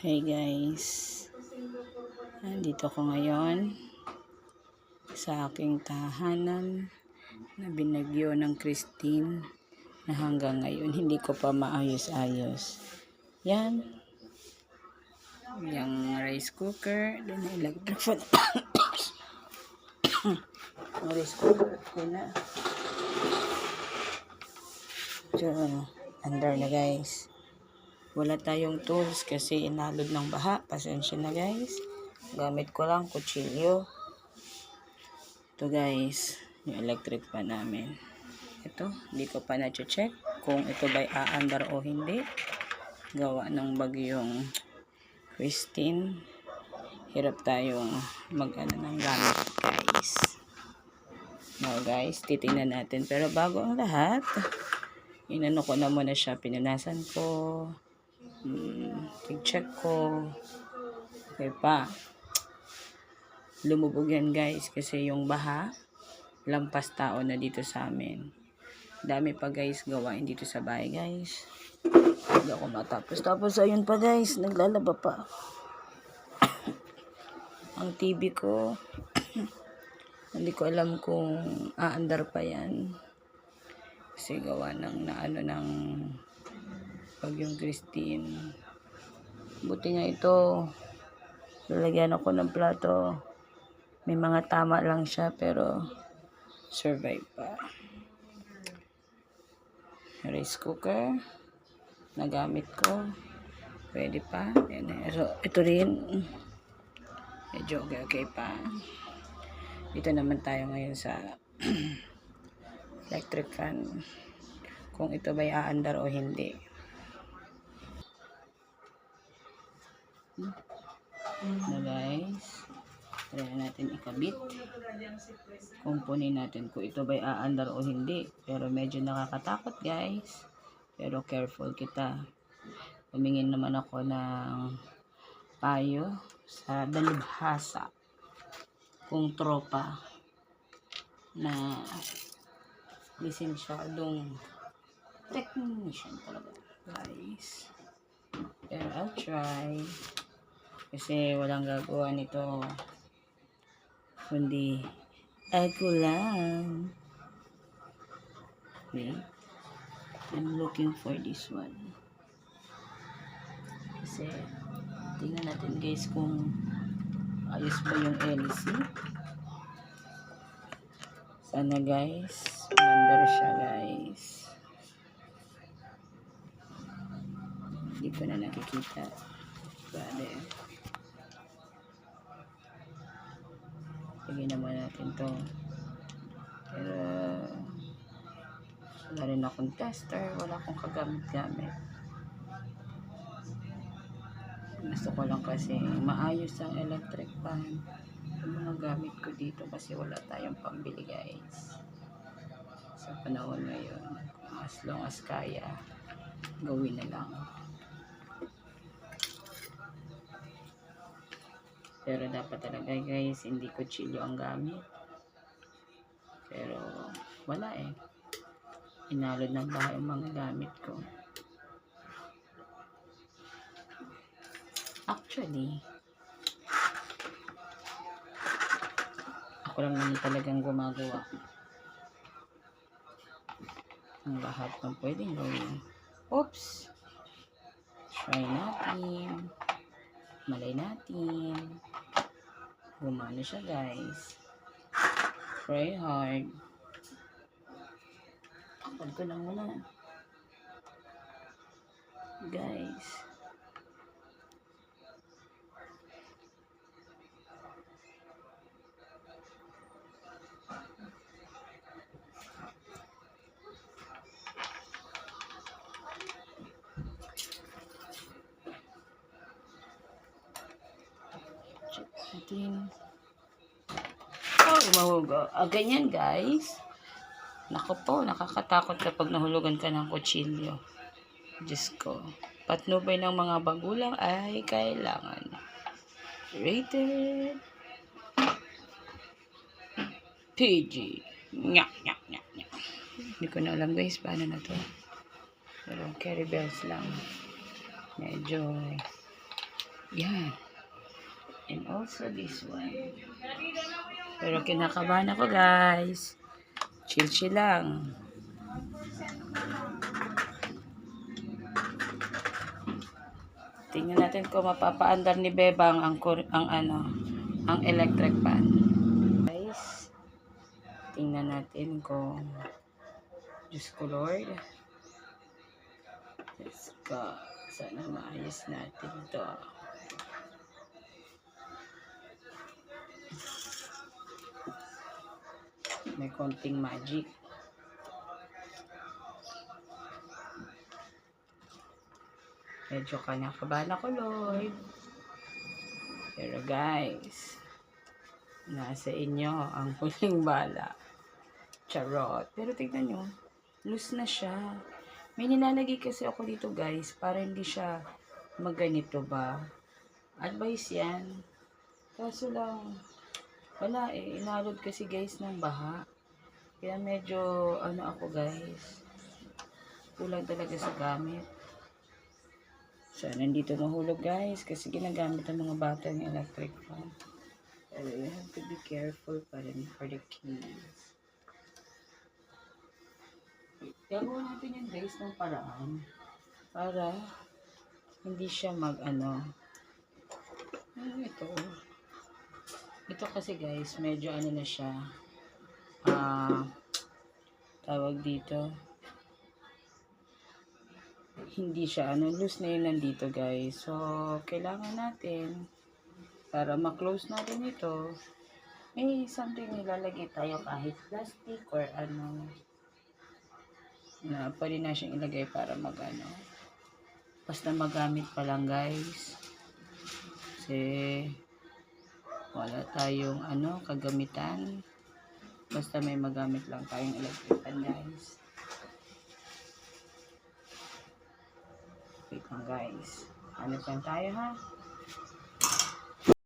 Hey guys, nandito ko ngayon sa aking tahanan na binagyo ng Christine na hanggang ngayon hindi ko pa maayos-ayos. Yan. Yung rice cooker, doon na electric fan. Yung rice cooker, okay na. So, under na guys. Wala tayong tools kasi inalod ng baha. Pasensya na guys. Gamit ko lang kutsilyo. Ito guys, yung electric pa namin. Ito, hindi ko pa na-check kung ito ba'y aandar o hindi. Gawa ng bagyong Christine. Hirap tayong mag-ano ng gamit guys. Now guys, titingnan natin. Pero bago ang lahat, inano ko na muna siya. Pinunasan ko. Hmm, check ko. Okay pa. Lumubog yan guys kasi yung baha lampas tao na dito sa amin. Dami pa guys gawain dito sa bahay guys. Hindi ako matapos. Tapos ayun pa guys, naglalaba pa. Ang TV ko, hindi ko alam kung aandar pa yan. Kasi gawa ng naano ng Bagyong Christine. Buti nga ito. Lalagyan ako ng plato. May mga tama lang siya pero survive pa. Rice cooker. Nagamit ko. Pwede pa. Yan, eh. so, ito rin. Medyo okay, okay pa. Dito naman tayo ngayon sa electric fan. Kung ito ba'y aandar o hindi. Na guys try natin ikabit. Kumpuni natin kung ito ba'y aandar o hindi. Pero medyo nakakatakot guys. Pero careful kita. Humingin naman ako ng payo sa dalubhasa kung tropa na lisensyadong technician talaga guys. Pero I'll try kasi walang gagawa nito. Kundi ako lang. Okay? I'm looking for this one. Kasi tingnan natin guys kung ayos ba yung LC sana guys mandar siya guys. Hindi ko na nakikita. Brother lagyan naman natin to. Pero wala rin akong tester wala akong kagamit-gamit. Gusto ko lang kasi maayos ang electric fan. Yung mga gamit ko dito kasi wala tayong pambili guys. Sa panahon ngayon as long as kaya gawin na lang pero dapat talaga guys hindi kutsilyo ang gamit. Pero wala eh. Inalod ng bahay ang mga gamit ko. Actually ako lang naman talagang gumagawa. Ang lahat ng pwedeng gawin. Oops! Try natin. Malay natin gumana siya guys. Pray hard. Kapag ko lang muna. Guys natin oh mahuga ah, ganyan guys Nako po, nakakatakot kapag nahulugan ka ng kutsilyo. Diyos ko. Patnubay ng mga bagulang ay kailangan. Rated. PG. Nyak, nyak, nyak, nyak. Hindi ko na alam guys, paano na to. Pero carry bells lang. Medyo Yan. And also this one. Pero kinakabahan ako guys. Chill chill lang. Tingnan natin kung mapapaandar ni Bebang ang ang ano, ang electric fan. Guys, tingnan natin kung Diyos ko Lord. Let's go. Sana maayos natin to. May konting magic. Medyo kanakabahan ako, Lord. Pero guys, nasa inyo ang huling bala. Charot. Pero tignan nyo, loose na siya. May nilalagay kasi ako dito guys, para hindi siya magganito ba. Advice yan. Kaso lang, wala eh, inalod kasi guys ng baha. Kaya medyo, ano ako guys, kulang talaga sa gamit. So, nandito mahulog guys, kasi ginagamit ng mga bata ng electric fan. Pero you have to be careful pa rin for the kids. Gagawa natin yung guys ng paraan para hindi siya mag ano. Ano ito? Ito kasi guys, medyo ano na siya. Ah, tawag dito. Hindi siya ano, loose na yun nandito guys. So, kailangan natin para ma-close natin ito. May something nilalagay tayo kahit plastic or ano na pwede na siyang ilagay para mag ano. Basta magamit pa lang guys. Kasi wala tayong ano, kagamitan. Basta may magamit lang tayong electric fan guys. Wait lang guys. Ano lang tayo ha?